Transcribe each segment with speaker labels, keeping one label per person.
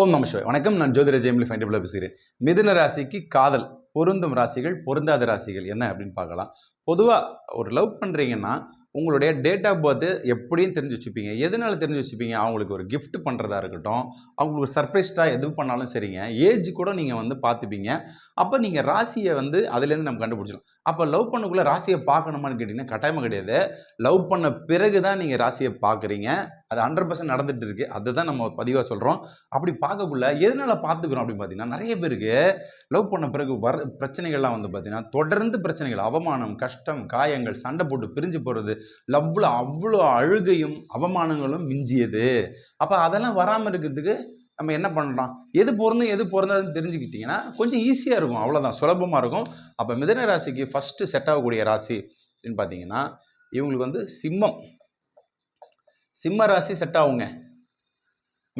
Speaker 1: ஓம் நம சிவாய். வணக்கம். நான் ஜோதிர ஜெயமலி ஃபைண்டபிள் பேசுகிறேன். மிதுன ராசிக்கு காதல் பொருந்தும் ராசிகள் பொருந்தாத ராசிகள் என்ன அப்படின்னு பார்க்கலாம். பொதுவாக ஒரு லவ் பண்ணுறீங்கன்னா உங்களுடைய டேட் ஆஃப் பர்த்து எப்படியும் தெரிஞ்சு வச்சுப்பீங்க. எதனால தெரிஞ்சு வச்சுப்பீங்க? அவங்களுக்கு ஒரு கிஃப்ட் பண்ணுறதா இருக்கட்டும் அவங்களுக்கு சர்ப்ரைஸ்டாக எது பண்ணாலும் சரிங்க. ஏஜ் கூட நீங்கள் வந்து பார்த்துப்பீங்க. அப்போ நீங்கள் ராசியை வந்து அதுலேருந்து நம்ம கண்டுபிடிச்சிடலாம். அப்போ லவ் பண்ணக்குள்ளே ராசியை பார்க்கணுமான்னு கேட்டிங்கன்னா கட்டாயமாக கிடையாது. லவ் பண்ண பிறகு தான் நீங்கள் ராசியை பார்க்குறீங்க. அது ஹண்ட்ரட் பர்சன்ட் நடந்துட்டு இருக்கு அதுதான் நம்ம பதிவாக சொல்கிறோம் அப்படி பார்க்கக்குள்ள எதனால பார்த்துக்கிறோம் அப்படின்னு பார்த்தீங்கன்னா நிறைய பேருக்கு லவ் பண்ண பிறகு வர பிரச்சனைகள்லாம் வந்து பார்த்தீங்கன்னா தொடர்ந்து பிரச்சனைகள் அவமானம் கஷ்டம் காயங்கள் சண்டை போட்டு பிரிஞ்சு போகிறது லவ்வில் அவ்வளோ அழுகையும் அவமானங்களும் மிஞ்சியது. அப்போ அதெல்லாம் வராமல் இருக்கிறதுக்கு நம்ம என்ன பண்ணுறோம் எது பொருந்தும் எது பொருந்தாதுன்னு தெரிஞ்சுக்கிட்டிங்கன்னா கொஞ்சம் ஈஸியாக இருக்கும். அவ்வளோதான் சுலபமாக இருக்கும். அப்போ மிதன ராசிக்கு ஃபஸ்ட்டு செட் ஆகக்கூடிய ராசி அப்படின்னு பார்த்தீங்கன்னா இவங்களுக்கு வந்து சிம்மம். சிம்ம ராசி செட் ஆகுங்க.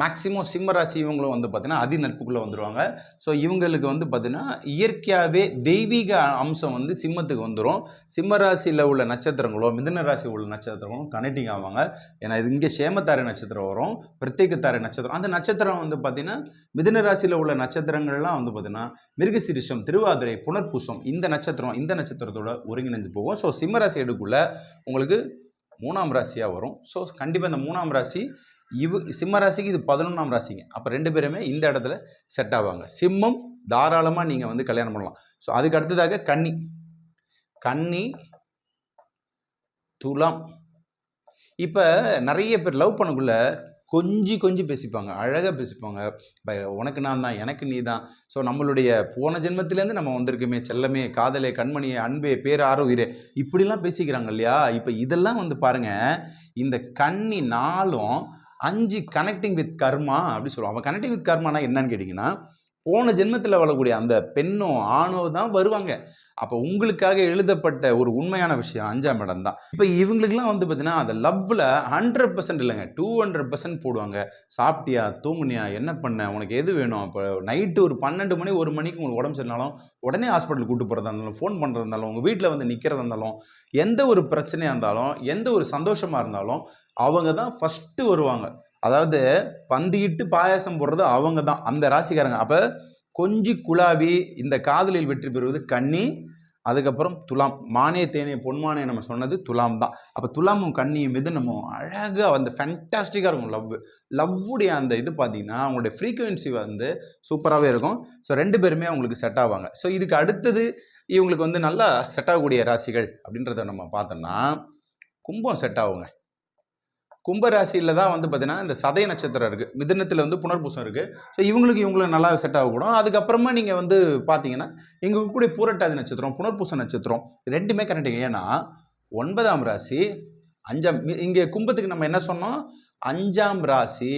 Speaker 1: மேக்சிமம் சிம்ம ராசி இவங்களும் வந்து பார்த்தீங்கன்னா அதி நட்புக்குள்ளே வந்துடுவாங்க ஸோ இவங்களுக்கு வந்து பார்த்தீங்கன்னா இயற்கையாகவே தெய்வீக அம்சம் வந்து சிம்மத்துக்கு வந்துடும் சிம்ம ராசியில் உள்ள நட்சத்திரங்களோ மிதுன ராசி உள்ள நட்சத்திரங்களும் கனெக்டிங் ஆவாங்க. ஏன்னா இது இங்கே சேமத்தாரை நட்சத்திரம் வரும். பிரத்யேகத்தாரை நட்சத்திரம். அந்த நட்சத்திரம் வந்து பார்த்தீங்கன்னா மிதுன ராசியில் உள்ள நட்சத்திரங்கள்லாம் வந்து பார்த்தீங்கன்னா மிருகசிரிஷம் திருவாதிரை புனர்பூசம் இந்த நட்சத்திரம் இந்த நட்சத்திரத்தோட ஒருங்கிணைந்து போகும். ஸோ சிம்ம ராசி எடுக்குள்ள உங்களுக்கு மூணாம் ராசியாக வரும். ஸோ கண்டிப்பாக இந்த மூணாம் ராசி இவ் சிம்ம ராசிக்கு இது பதினொன்றாம் ராசிங்க. அப்போ ரெண்டு பேருமே இந்த இடத்துல செட் ஆவாங்க. சிம்மம் தாராளமாக நீங்கள் வந்து கல்யாணம் பண்ணலாம். ஸோ அதுக்கு அடுத்ததாக கன்னி. கன்னி துலாம். இப்போ நிறைய பேர் லவ் பண்ணக்குள்ள கொஞ்சி கொஞ்சி பேசிப்பாங்க. அழகாக பேசிப்பாங்க. ப- உனக்கு நான் தான் எனக்கு நீ தான். ஸோ நம்மளுடைய போன ஜென்மத்திலேருந்து நம்ம வந்திருக்குமே செல்லமே காதலே கண்மணியே அன்பே பேராரோ உயிரே இப்படிலாம் பேசிக்கிறாங்க இல்லையா? இப்போ இதெல்லாம் வந்து பாருங்கள் இந்த கண்ணி நாளும் அஞ்சு கனெக்டிங் வித் கர்மா அப்படி சொல்லுவாங்க அவன் கனெக்டிங் வித் கர்மானா என்னன்னு கேட்டிங்கன்னா போன ஜென்மத்தில் வாழக்கூடிய அந்த பெண்ணோ ஆணோ தான் வருவாங்க. அப்போ உங்களுக்காக எழுதப்பட்ட ஒரு உண்மையான விஷயம் அஞ்சாம் இடம் தான். இப்போ இவங்களுக்குலாம் வந்து பார்த்தீங்கன்னா அந்த லவ்வில் ஹண்ட்ரட் பர்சன்ட் இல்லைங்க. டூ ஹண்ட்ரட் பர்சன்ட் போடுவாங்க. சாப்பிட்டியா தூங்குனியா என்ன பண்ண உனக்கு எது வேணும்? இப்போ நைட்டு ஒரு பன்னெண்டு மணி ஒரு மணிக்கு உங்களுக்கு உடம்பு சரினாலும் உடனே ஹாஸ்பிட்டல் கூட்டு போகிறதா இருந்தாலும் ஃபோன் பண்ணுறதா இருந்தாலும் உங்கள் வீட்டில் வந்து நிற்கிறதா இருந்தாலும் எந்த ஒரு பிரச்சனையாக இருந்தாலும் எந்த ஒரு சந்தோஷமாக இருந்தாலும் அவங்க தான் ஃபஸ்ட்டு வருவாங்க. அதாவது பந்தியிட்டு பாயாசம் போடுறது அவங்க தான் அந்த ராசிக்காரங்க. அப்போ கொஞ்சி குழாவி இந்த காதலில் வெற்றி பெறுவது கன்னி அதுக்கப்புறம் துலாம். மானே தேனே பொன்மானே நம்ம சொன்னது துலாம் தான். அப்போ துலாமும் மிது நம்ம அழகாக அந்த ஃபேண்டாஸ்டிக்காக இருக்கும். லவ் லவ்வுடைய அந்த இது பார்த்தீங்கன்னா அவங்களுடைய ஃப்ரீக்குவென்சி வந்து சூப்பராகவே இருக்கும். ஸோ ரெண்டு பேருமே அவங்களுக்கு செட் ஆவாங்க. ஸோ இதுக்கு அடுத்தது இவங்களுக்கு வந்து நல்லா செட் ஆகக்கூடிய ராசிகள் அப்படின்றத நம்ம பார்த்தோம்னா கும்பம் செட் ஆகுங்க. கும்பராசியில் தான் வந்து பார்த்தீங்கன்னா இந்த சதய நட்சத்திரம் இருக்குது மிதினத்தில் வந்து புனர்பூசம் இருக்குது ஸோ இவங்களுக்கு இவங்களுக்கு நல்லா செட் ஆகக்கூடும் அதுக்கப்புறமா நீங்கள் வந்து பார்த்தீங்கன்னா இங்கே கூட பூரட்டாதி நட்சத்திரம் புனர்பூச நட்சத்திரம் ரெண்டுமே கரெக்டுங்க ஏன்னா ஒன்பதாம் ராசி அஞ்சாம் இங்கே கும்பத்துக்கு நம்ம என்ன சொன்னோம்? அஞ்சாம் ராசி.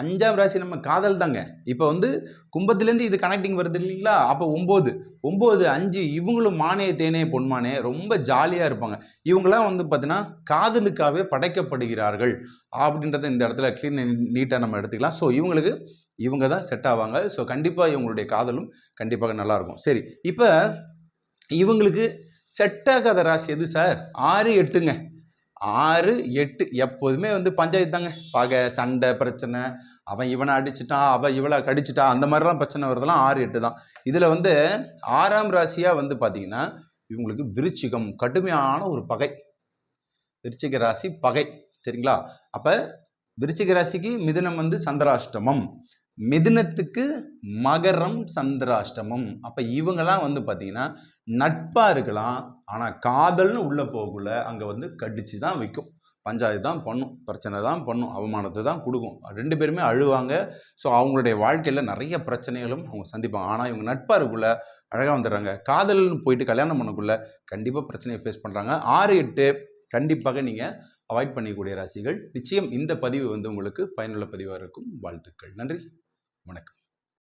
Speaker 1: அஞ்சாம் ராசி நம்ம காதல் தாங்க. இப்போ வந்து கும்பத்துலேருந்து இது கனெக்டிங் வருது இல்லைங்களா? அப்போ ஒம்பது. ஒம்பது அஞ்சு இவங்களும் மானே தேனே பொன்மானே ரொம்ப ஜாலியாக இருப்பாங்க. இவங்களாம் வந்து பார்த்தீங்கன்னா காதலுக்காகவே படைக்கப்படுகிறார்கள் அப்படின்றத இந்த இடத்துல க்ளீன் நீட்டாக நம்ம எடுத்துக்கலாம். ஸோ இவங்களுக்கு இவங்க தான் செட் ஆவாங்க. ஸோ கண்டிப்பாக இவங்களுடைய காதலும் கண்டிப்பாக நல்லாயிருக்கும் சரி இப்போ இவங்களுக்கு செட் ஆகாத ராசி எது சார் ஆறு எட்டுங்க. ஆறு எட்டு எப்போதுமே வந்து பஞ்சாயத்து தாங்க. பகை சண்டை பிரச்சனை. அவன் இவனை அடிச்சிட்டான் அவன் இவளை கடிச்சிட்டான் அந்த மாதிரிலாம் பிரச்சனை வருதெல்லாம் ஆறு எட்டு தான். இதில் வந்து ஆறாம் ராசியாக வந்து பார்த்தீங்கன்னா இவங்களுக்கு விருச்சிகம் கடுமையான ஒரு பகை. விருச்சிக ராசி பகை. சரிங்களா? அப்போ விருச்சிக ராசிக்கு மிதுனம் வந்து சந்திராஷ்டமம். மிதுனத்துக்கு மகரம் சந்திராஷ்டமம். அப்போ இவங்கெல்லாம் வந்து பார்த்தீங்கன்னா நட்பாக இருக்கலாம் ஆனால் காதல்னு உள்ளே போகக்குள்ள அங்கே வந்து கடிச்சு தான் வைக்கும். பஞ்சாயத்து தான் பண்ணும் பிரச்சனை தான் பண்ணும் அவமானத்தை தான் கொடுக்கும். ரெண்டு பேருமே அழுவாங்க. ஸோ அவங்களுடைய வாழ்க்கையில் நிறைய பிரச்சனைகளும் அவங்க சந்திப்பாங்க. ஆனால் இவங்க நட்பாக இருக்குள்ள அழகாக வந்துடுறாங்க. காதல்னு போயிட்டு கல்யாணம் பண்ணக்குள்ள கண்டிப்பாக பிரச்சனையை ஃபேஸ் பண்ணுறாங்க ஆறு எட்டு கண்டிப்பாக நீங்கள் அவாய்ட் பண்ணிக்கூடிய ராசிகள். நிச்சயம் இந்த பதிவு வந்து உங்களுக்கு பயனுள்ள பதிவாக இருக்கும். வாழ்த்துக்கள். நன்றி. வணக்கம்.